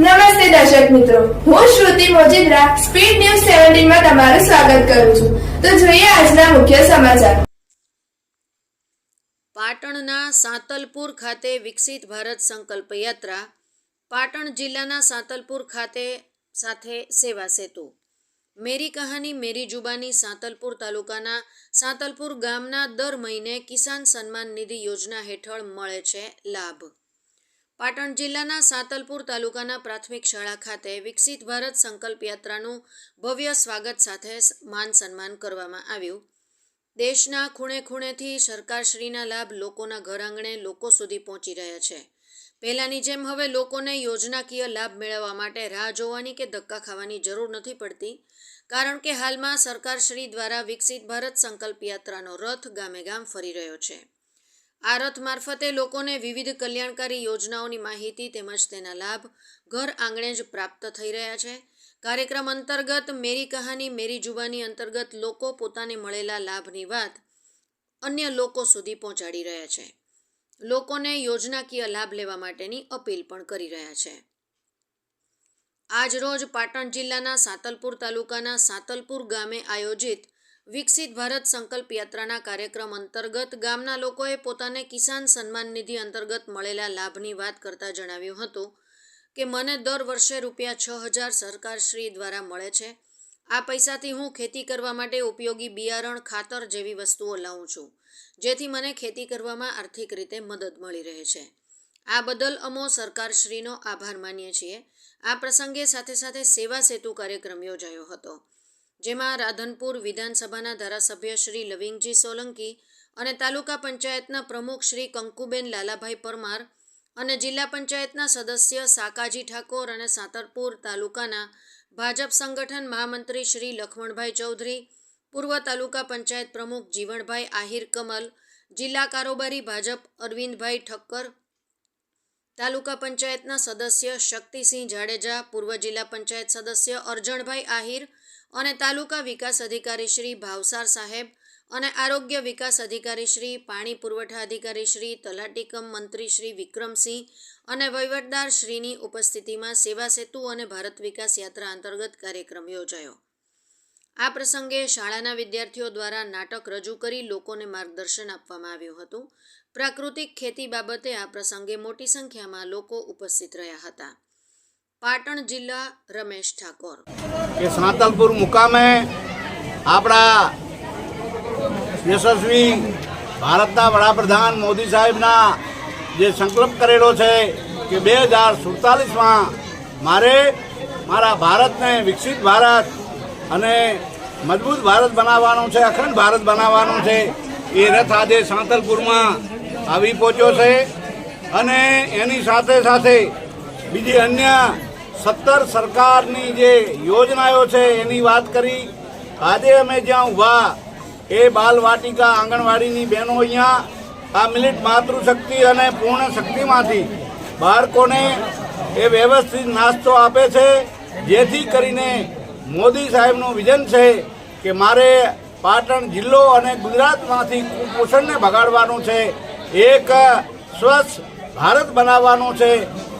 નમસ્તે દર્શક મિત્રો. હું શ્રુતિ મોજીદ્રા, સ્પીડ ન્યૂઝ સેવન્ટીનમાં તમારું સ્વાગત કરું છું. તો જોઈએ આજના મુખ્ય સમાચાર. પાટણના સાંતલપુર ખાતે વિકસિત ભારત સંકલ્પ યાત્રા, પાટણ જિલ્લાના સાંતલપુર ખાતે સાથે સેવા સેતુ. મેરી કહાની, મેરી જુબાની સાંતલપુર તાલુકાના સાંતલપુર ગામના દર મહિને કિસાન સન્માન નિધિ યોજના હેઠળ મળે છે લાભ. પાટણ જિલ્લાના સાંતલપુર તાલુકાના પ્રાથમિક શાળા ખાતે વિકસિત ભારત સંકલ્પ યાત્રાનું ભવ્ય સ્વાગત સાથે માન સન્માન કરવામાં આવ્યું. દેશના ખૂણે ખૂણેથી સરકારશ્રીના લાભ લોકોના ઘર આંગણે લોકો સુધી પહોંચી રહ્યા છે. પહેલાંની જેમ હવે લોકોને યોજનાકીય લાભ મેળવવા માટે રાહ જોવાની કે ધક્કા ખાવાની જરૂર નથી પડતી, કારણ કે હાલમાં સરકારશ્રી દ્વારા વિકસિત ભારત સંકલ્પ યાત્રાનો રથ ગામે ગામ ફરી રહ્યો છે. આ રથ મારફતે લોકોને વિવિધ કલ્યાણકારી યોજનાઓની માહિતી તેમજ તેના લાભ ઘર આંગણે જ પ્રાપ્ત થઈ રહ્યા છે. કાર્યક્રમ અંતર્ગત મેરી કહાની, મેરી જુબાની અંતર્ગત લોકો પોતાને મળેલા લાભની વાત અન્ય લોકો સુધી પહોંચાડી રહ્યા છે. લોકોને યોજનાકીય લાભ લેવા માટેની અપીલ પણ કરી રહ્યા છે. આજ રોજ પાટણ જિલ્લાના સાતલપુર તાલુકાના સાતલપુર ગામે આયોજિત વિકસિત ભારત સંકલ્પ યાત્રાના કાર્યક્રમ અંતર્ગત ગામના લોકોએ પોતાને કિસાન સન્માન નિધિ અંતર્ગત મળેલા લાભની વાત કરતા જણાવ્યું હતું કે મને દર વર્ષે રૂપિયા છ હજાર સરકારશ્રી દ્વારા મળે છે. આ પૈસાથી હું ખેતી કરવા માટે ઉપયોગી બિયારણ, ખાતર જેવી વસ્તુઓ લાવું છું, જેથી મને ખેતી કરવામાં આર્થિક રીતે મદદ મળી રહે છે. આ બદલ અમો સરકારશ્રીનો આભાર માનીએ છીએ. આ પ્રસંગે સાથે સાથે સેવા સેતુ કાર્યક્રમ યોજાયો હતો. જેમાં રાધનપુર વિધાનસભાના ધારાસભ્ય શ્રી લવિંગજી સોલંકી અને તાલુકા પંચાયતના પ્રમુખ શ્રી કંકુબેન લાલાભાઈ પરમાર અને જિલ્લા પંચાયતના સદસ્ય સાકાજી ઠાકોર અને સાતરપુર તાલુકાના ભાજપ સંગઠન મહામંત્રી શ્રી લખમણભાઈ ચૌધરી, પૂર્વ તાલુકા પંચાયત પ્રમુખ જીવણભાઈ આહિર કમલ, જિલ્લા કારોબારી ભાજપ અરવિંદભાઈ ઠક્કર, તાલુકા પંચાયતના સદસ્ય શક્તિસિંહ જાડેજા, પૂર્વ જિલ્લા પંચાયત સદસ્ય અરજણભાઈ આહિર અને તાલુકા વિકાસ અધિકારી શ્રી ભાવસાર સાહેબ અને આરોગ્ય વિકાસ અધિકારી શ્રી, પાણી પુરવઠા અધિકારી શ્રી, તલાટીકમ મંત્રી શ્રી વિક્રમસિંહ અને વહીવટદાર શ્રીની ઉપસ્થિતિમાં સેવા સેતુ અને ભારત વિકાસ યાત્રા અંતર્ગત કાર્યક્રમ યોજાયો. આ પ્રસંગે શાળાના વિદ્યાર્થીઓ દ્વારા નાટક રજૂ કરી લોકોને માર્ગદર્શન આપવામાં આવ્યું હતું. પ્રાકૃતિક ખેતી બાબતે આ પ્રસંગે મોટી સંખ્યામાં લોકો ઉપસ્થિત રહ્યા હતા. પાટણ જિલ્લા રમેશ ઠાકોર કે સાંતલપુર મુકામે આપણા યશસ્વી ભારતના વડાપ્રધાન મોદી સાહેબના જે સંકલ્પ કરેલો છે કે બે હજાર સુડતાલીસમાં મારે મારા ભારતને વિકસિત ભારત અને મજબૂત ભારત બનાવવાનો છે, અખંડ ભારત બનાવવાનું છે, એ રથ આજે સાંતલપુરમાં આવી પહોંચ્યો છે. અને એની સાથે સાથે બીજી અન્ય સત્તર સરકારની જે યોજનાઓ છે, એની વાત કરી. આજે અમે જ્યાં ઊભા, એ બાલ વાટિકા આંગણવાડીની બહેનો અહીંયા આ મિલિટ માતૃશક્તિ અને પૂર્ણ શક્તિમાંથી બાળકોને એ વ્યવસ્થિત નાસ્તો આપે છે. જેથી કરીને મોદી સાહેબનું વિઝન છે કે મારે પાટણ જિલ્લો અને ગુજરાતમાંથી કુપોષણને ભગાડવાનું છે, એક સ્વચ્છ ભારત બનાવવાનું છે.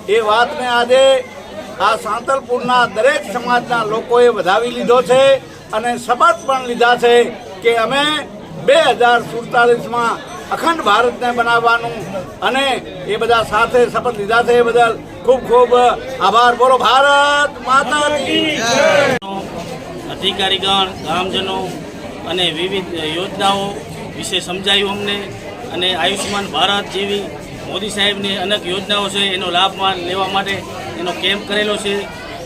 એ વાતને આજે આ સાંતલપુરના દરેક સમાજના લોકોએ વધાવી લીધો છે અને શપથ પણ લીધા છે કે અમે બે હજાર સુડતાલીસમાં અખંડ ભારતને બનાવવાનું અને એ બધા સાથે શપથ લીધા છે એ બદલ ખૂબ ખૂબ આભાર. બોલો, ભારત માતા અધિકારીગણ ગ્રામજનો અને વિવિધ યોજનાઓ વિશે સમજાયું અમને અને આયુષ્યમાન ભારત જેવી મોદી સાહેબની અનેક યોજનાઓ છે એનો લાભ લેવા માટે એનો કેમ્પ કરેલો છે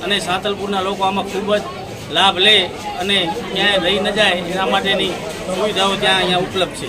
અને સાતલપુરના લોકો આમાં ખૂબ જ લાભ લે અને ક્યાંય રહી ન જાય એના માટેની સુવિધાઓ ત્યાં અહીંયા ઉપલબ્ધ છે.